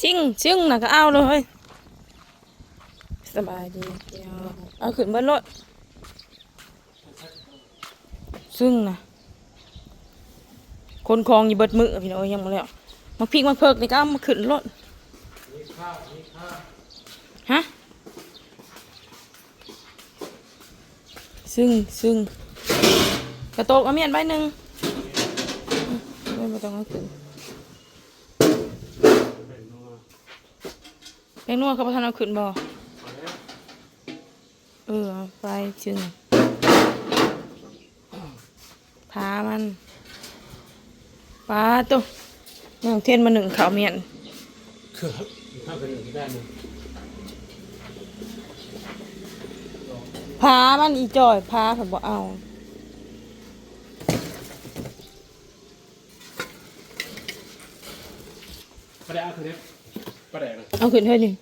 ซิ่งซิ่งน่ะก็เอาเลยสบายดีเดียวเอาขึ้นเบนรถซึ่งนะคนคลองอยู่เบิดมือพี่น้องเอ้ยยังมาแล้วมาพริกมาเพิกนี่ก็มาขึ้นรถฮะซึ่งซึ่งกระโตกเอาเมียนใบหนึ่งอืมไม่ต้องเอาขึ้น แป้งนัวเขาพอทานเอาขึ้นบ่เออเอาไปจึงพามันปลาตัวน้องเทียนมาหนึ่งขาวเมียนคือถ้าเป็นอย่างนี้ได้มั้ยพามันอีจอยพาผมบอกเอาประเดี๋ยวคือเนี้ยประเดี๋ยวเอาขึ้นเท่านี้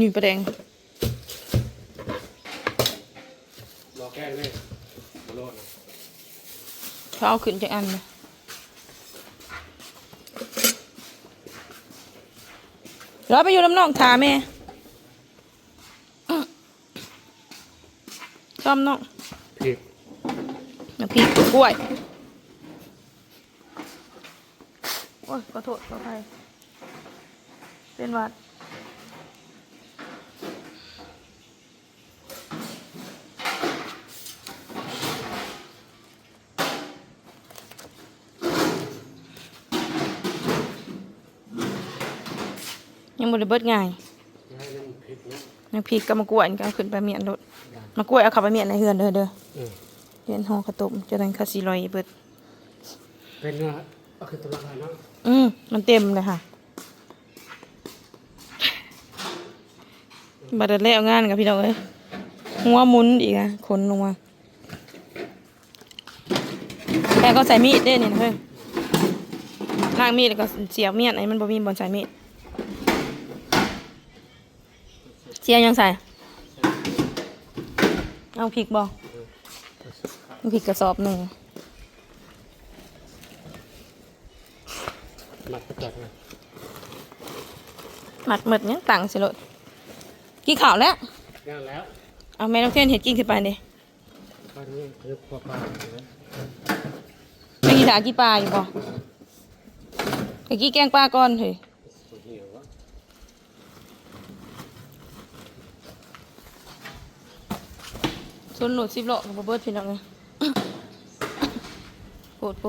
นี่ประแดง รอแก้เลยมาโลดนะเขาเอาขึ้นจากอันนะเราไปอยู่ลำนองถาแม่อื้อชอบน้องผิดน้ำพริกกล้วย โอ้ยขอโทษขออภัยเป็นหวัด ยังบริเบิดง่ายให้น้ำผิดนะน้ำพริกกับมะกล้วยนี่ก็เอาขึ้นไปเมียนรถมะกล้วยเอาเขับไปเมียนในเฮือนเด้อเด้อเออเรียนห่อกระตุมจะนั้นคาสิลอยเบิด เป็นเนื้อก็คือตัวละครเนาะอืมมันเต็มเลยค่ะบัดเดแล้วงานกับพี่น้องเอ้ยหัวหมุนอีกอะขนลงมาแค่ก็ใส่มีดเด้นี่นะเฮ้ยล้างมีดแล้วก็เสียบมีดไอ้มันบ่มีบอลใส่มีดเสียบยังใส่เอาพริกบ่เอาพริกกระสอบหนึ่งหมักกระจัดนะหมัดหมดเนี่ยตังสิโลดกี่ข่าวแล้วงานแล้วเอาแม่น้องเทียนเห็ดกินขึ้นไปดิข้าวนี้คือพวกปลาเลยนะไปกี่ถากี่ปลาอยู่บ่ไปกี่แกงปลาก่อนเฮ้ย เหี่ยววะ ส่วนโหลดสิบโลกับเบิร์ดพี่น้องเลยโปรดโปร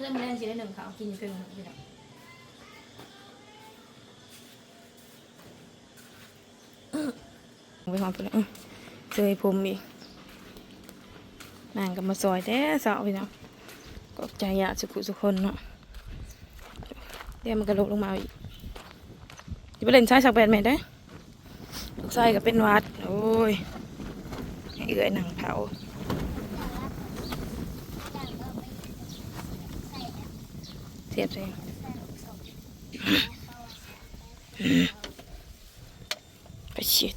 พื่อนแม่นสิได้หนึ่งขากินอยู่เพิ่งพี่น้องไปหอมไปเลยอื้อเจอผมอีกนางกับมาซอยแต่สาวพี่น้องก็ใจอยากสุขุสุคนเนาะเดี๋ยวมันกระโดดลงมาอีกจะไปเล่นชายสักแปดเมตรได้ลูกชายก็เป็นวัด โอ้ยเอื่อยหนังเผา เสียบใส่ไปเฉียด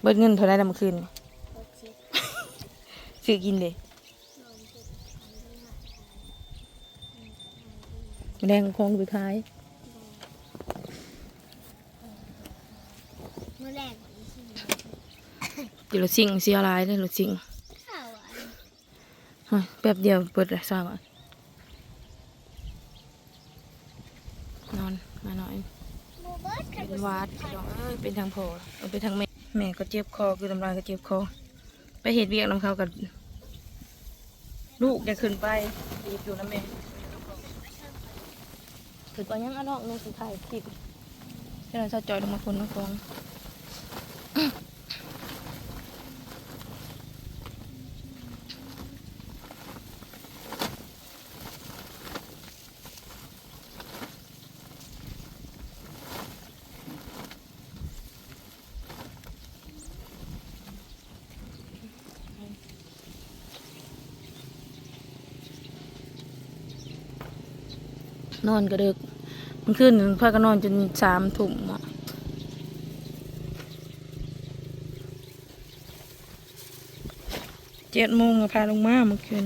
เบิดเงินเท่าไรแล้วเมื่อคืนนี่ซื้อกินเลยแรงคงไปขายมื่อแรกของอีชิเดี๋ยวรถซิ่งเสียหลายเลยรถซิ่งข้าวอะเฮ้ยแป๊บเดียวเปิดเลยทราบอะนอนมาหน่อย โม เบิร์ตเป็นหวัดพี่น้องเอ้ยเป็นทางโผล่เออเป็นทางเมฆแม่ก็เจ็บคอคือตำรายก็เจ็บคอ ไปเหตุเวียกน้ำเขากับลูกจะขึ้นไปรีบอยู่นะแม่ขึ้นไปยังเอันนอกนี่คือไทยคลิปที่เราจะจอยลงมาคนมาฟอง นอนก็ดึกมันขึ้นพากันนอนจนสามทุ่มอะเจ็ดโมงก็พาลงมาเมื่อคืน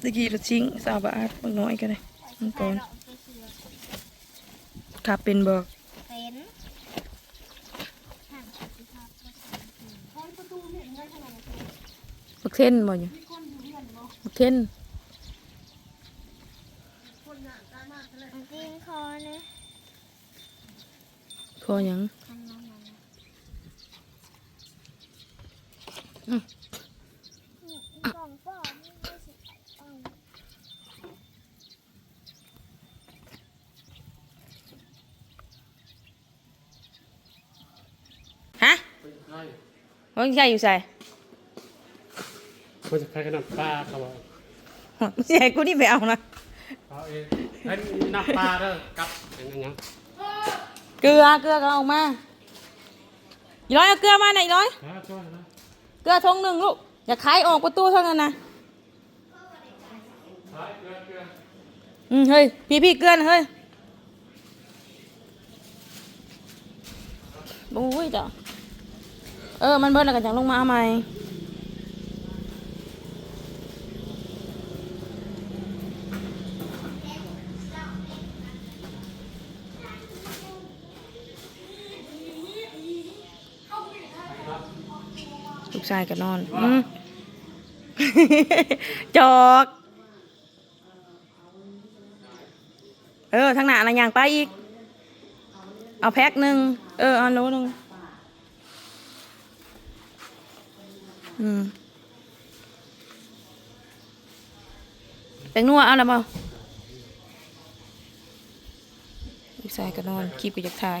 ตะกี้รถชิงสาวบาทบางน้อยก็ได้มันก่อนขับเป็นบอกเป็นห่างจากที่พักก็สามปีโอ้ยประตูเห็นได้ขนาดนั้นบักเท่นบ่อยู่บักเท่นมันกินคอนะ ค อหยังคันน้องมันอืมกล่องป้อนนี่ไม่สิเอาฮะใช่ว่าใช่อยู่ใส่มันจะคล้ายกับน้ำปลาเขาบอกไม่ใช่กูนี่ไปเอานะเขาเองเฮ้ยมีน้ำปลาเด้อกับอย่างนั้นยัง เกลือเกลือก็เอามาอีร้อยเอาเกลือมาหน่อยอีร้อยฮะช่วยนะเกลือทงหนึ่งลูกอย่าขายออกประตูเท่านั้นนะใช่เกลือเกลืออืมเฮ้ยพี่พี่เกลือนะเฮ้ยโอ้ยจ้ะเออมันเบิดแล้วกันจังลงมาเอาใหม่ ลูกชายก็นอนอืมจอกเออทางหน้าอะไรอย่างไปอีก เอาแพ็คหนึ่งเออเอาโลหนึ่งอืมแตงนัวเอาล้วเปล่าลูกชายก็นอนคลิปก็อยากถ่าย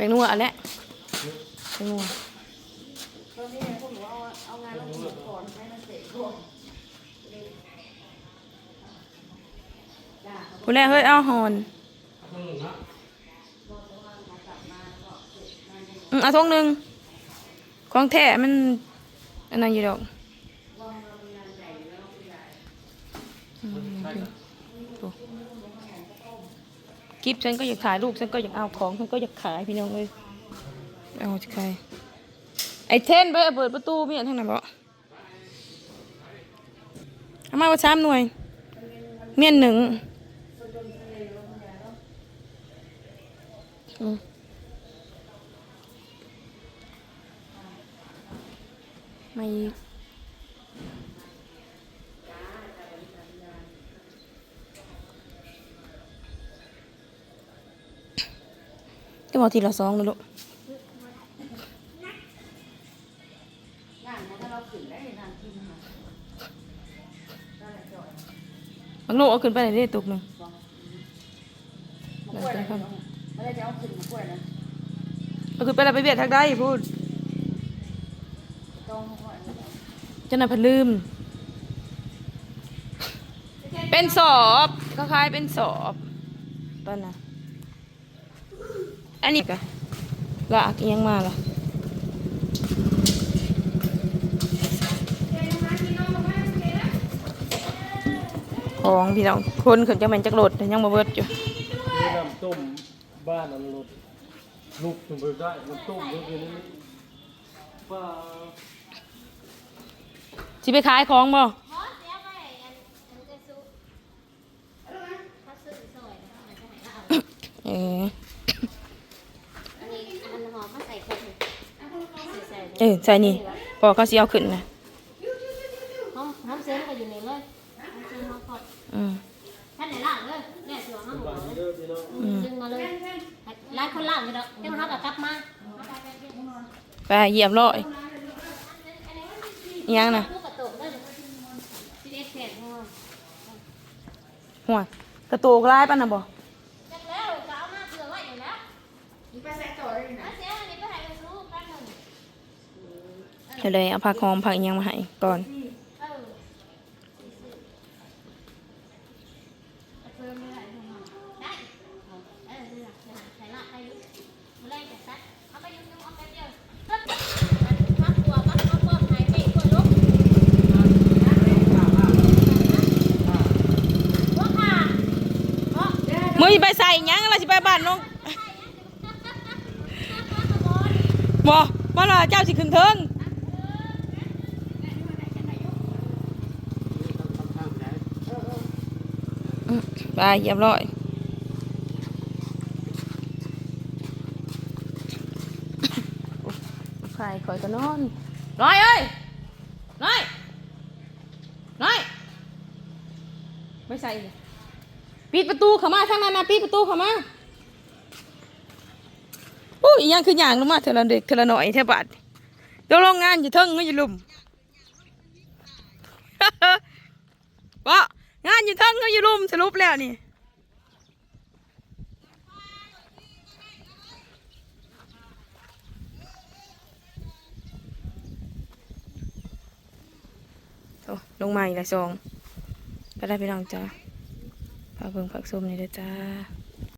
ใช่แตงนัวเอันนี้แตงนัวผู้แรกเฮ้ยเอาหอนอืมนะอืมเอาทงหนึ่งของแท้มันอันนั้นอยู่ดอกอืม คลิปฉันก็อยากถ่ายรูปฉันก็อยากเอาของฉันก็อยากขายพี่น้องเลยเอาจะใครไอ้เทนไปเปิดประตูมีอันทางไหนบ่เอามาว่าสามหน่วย เมียนหนึ่งอืมมาอีก ก็บอกทีละสองนะลูกบางลูกเอาขึ้นไปไหนได้ตุกหนึ่งเดี๋ยวจะทำเอาขึ้นไปแล้วไปเบียดทางใดพูดเจ้านายเพนลืม เป็นสอบก็คล้ายเป็นสอบตอนน่ะ อันนี้กะลากอิหยังมาล่ะของพี่น้องคนขึ้นจะเป็นจักรรถแต่ยังมาเบิดอยู่นี่น้ำต้มบ้านอันรถลูกถึงไปได้น้ำต้มก็คือนี่ปลาสิไปขายของบ่ฮอสเสียไปอันอั เออใส่นี่พอเขาสิเอาขึ้นนะหอมหอมเส้นก็อยู่ในเลยหอมเส้นหอมพอดอืมท่านไหนล่ะเลยเนี่ยเสือห้ามหัวเลยเด้อพี่น้องดึงมาเลยคนล่างอยู่ดอกเดี๋ยวมันเอากลับมาไปเหยียบร้อยอิหยังน่ะลูกกระตุกได้สิเอ็ดแผ่นหัวกระโตกลายปะน่ะบ่จักแล้วจะเอามาเผื่อไว้อยู่แล้วไปใส่ต่อเลยนะเสียอันนี้ไปให้ไปซื้อแป๊บนึง เดี๋ยวเลยเอาผักหอมผักอิหยังมาให้ก่อนเออเพิ่มไม่ได้ได้เออนี่ล่ะใส่ละให้ยุ่มาไล่แต่ซัดเอาไปยุ่งๆเอาไปเดียวพักตัวพักเอาป้อมหายไปกดลุกว่าค่ะว่ามึงสิไปใส่อิหยังเราสิไปบ้านน้องบ่บ่ล่ะเจ้าสิขึ้นเทิง ไปเหยียบร้อยใครคอยก็นอนน้อยเอ้ยน้อยน้อยไม่ใส่อีกปิดประตูเข้ามาทางนั้นนะปิดประตูเข้ามาโอ้ยอีหยังคืออย่างลงมาเทอละเด็กเทอละหน่อยเทบัดเดี๋ยวโรงงานอยู่เทิงก็อยู่ลุม บ่งาน อยู่เทิงก็อยู่ลุมสรุปแล้วนี่ลงมาอีกละซองก็ได้ไปลองจ้าพาเบิ่งผักส้มนี่เด้อจ้า